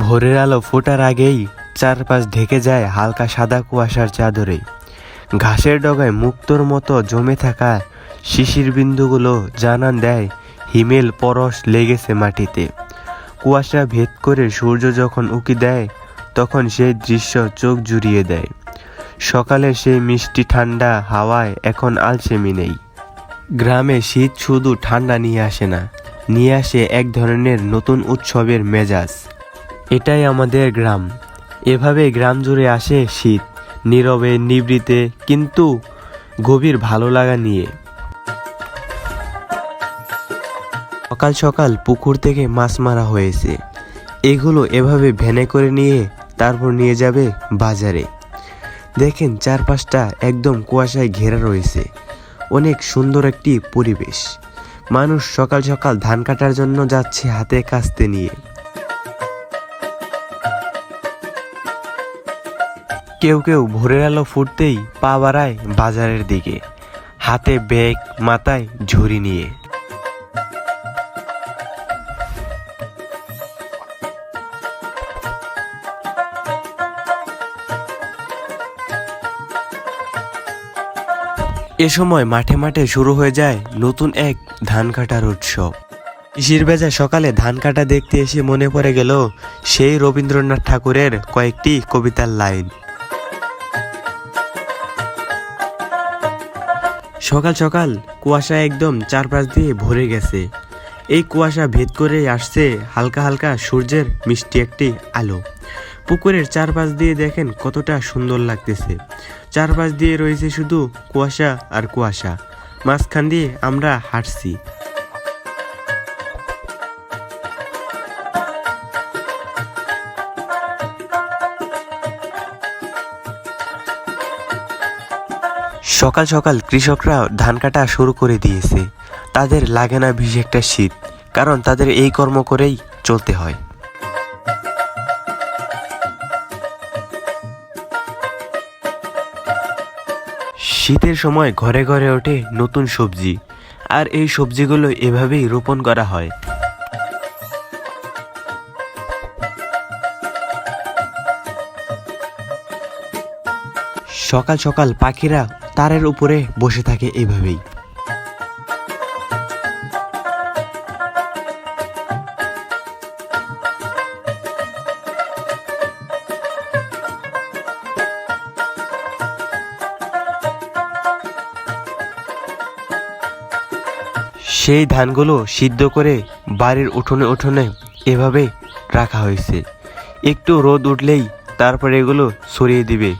ভোরের আলো ফোটার আগেই চারপাশ ঢেকে যায় হালকা সাদা কুয়াশার চাদরে। ঘাসের ডগায় মুক্তোর মতো জমে থাকা শিশির বিন্দুগুলো জানান দেয়, হিমেল পরশ লেগেছে মাটিতে। কুয়াশা ভেদ করে সূর্য যখন উকি দেয়, তখন সেই দৃশ্য চোখ জুড়িয়ে দেয়। সকালে সেই মিষ্টি ঠান্ডা হাওয়ায় এখন আলসেমি নেই। গ্রামে শীত শুধু ঠান্ডা নিয়ে আসে না, নিয়ে আসে এক ধরনের নতুন উৎসবের মেজাজ। এটাই আমাদের গ্রাম। এভাবে গ্রাম জুড়ে আসে শীত, নীরবে নিবৃতে কিন্তু গভীর ভালো লাগা নিয়ে। সকাল সকাল পুকুর থেকে মাছ মারা হয়েছে। এগুলো এভাবে ভ্যানে করে নিয়ে তারপর নিয়ে যাবে বাজারে। দেখেন চারপাশটা একদম কুয়াশায় ঘেরা রয়েছে। অনেক সুন্দর একটি পরিবেশ। মানুষ সকাল সকাল ধান কাটার জন্য যাচ্ছে হাতে কাস্তে নিয়ে। কেউ কেউ ভোরের আলো ফুটতেই পা বাড়ায় বাজারের দিকে, হাতে ব্যাগ, মাথায় ঝুড়ি নিয়ে। এ সময় মাঠে মাঠে শুরু হয়ে যায় নতুন এক ধান কাটার উৎসব। শিশির ভেজা সকালে ধান কাটা দেখতে এসে মনে পড়ে গেল সেই রবীন্দ্রনাথ ঠাকুরের কয়েকটি কবিতার লাইন। সকাল সকাল কুয়াশা একদম চারপাশ দিয়ে ভরে গেছে। এই কুয়াশা ভেদ করে আসছে হালকা হালকা সূর্যের মিষ্টি একটি আলো। পুকুরের চারপাশ দিয়ে দেখেন কতটা সুন্দর লাগতেছে। চারপাশ দিয়ে রয়েছে শুধু কুয়াশা আর কুয়াশা। মাঝখান দিয়ে আমরা হাঁটছি। সকাল সকাল কৃষকরা ধান কাটা শুরু করে দিয়েছে। তাদের লাগে না বেশি একটা শীত, কারণ তাদের এই কর্ম করেই চলতে হয়। শীতের সময় ঘরে ঘরে ওঠে নতুন সবজি, আর এই সবজিগুলো এভাবেই রোপণ করা হয়। সকাল সকাল পাখিরা তারের উপরে বসে থাকে এভাবেই। সেই ধানগুলো সিদ্ধ করে বাড়ির উঠোনে উঠোনে এভাবে রাখা হয়েছে। একটু রোদ উঠলেই তারপরে এগুলো সরিয়ে দিবে।